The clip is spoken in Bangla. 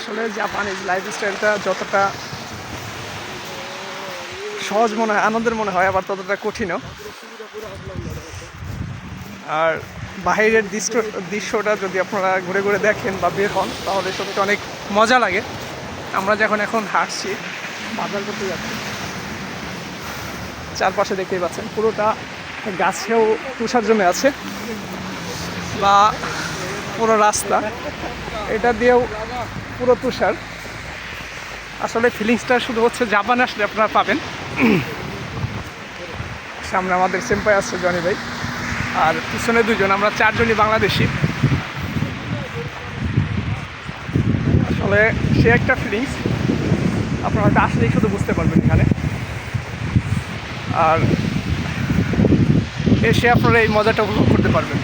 আসলে জাপানিজ লাইফস্টাইলটা যতটা সহজ মনে হয়, আনন্দের মনে হয়, আবার ততটা কঠিনও। আর বাইরের দৃশ্য, দৃশ্যটা যদি আপনারা ঘুরে ঘুরে দেখেন বা বের হন, তাহলে সত্যি অনেক মজা লাগে। আমরা যখন এখন হাঁটছি, বাজার করতে যাচ্ছি, চারপাশে দেখতেই পাচ্ছেন, পুরোটা গাছেও তুষার জমে আছে বা পুরো রাস্তা। এটা দিয়েও পুরো তুষার। আসলে ফিলিংসটা শুধু হচ্ছে জাপান আসলে আপনারা পাবেন। সামনে আমাদের সেম্পাই আছে জনি ভাই। আর পিছনে দুজন আমরা চারজনই বাংলাদেশি। আসলে সে একটা ফিলিংস আপনারা হয়তো আসলেই শুধু বুঝতে পারবেন এখানে। আর এসে আপনারা এই মজাটা উপভোগ করতে পারবেন।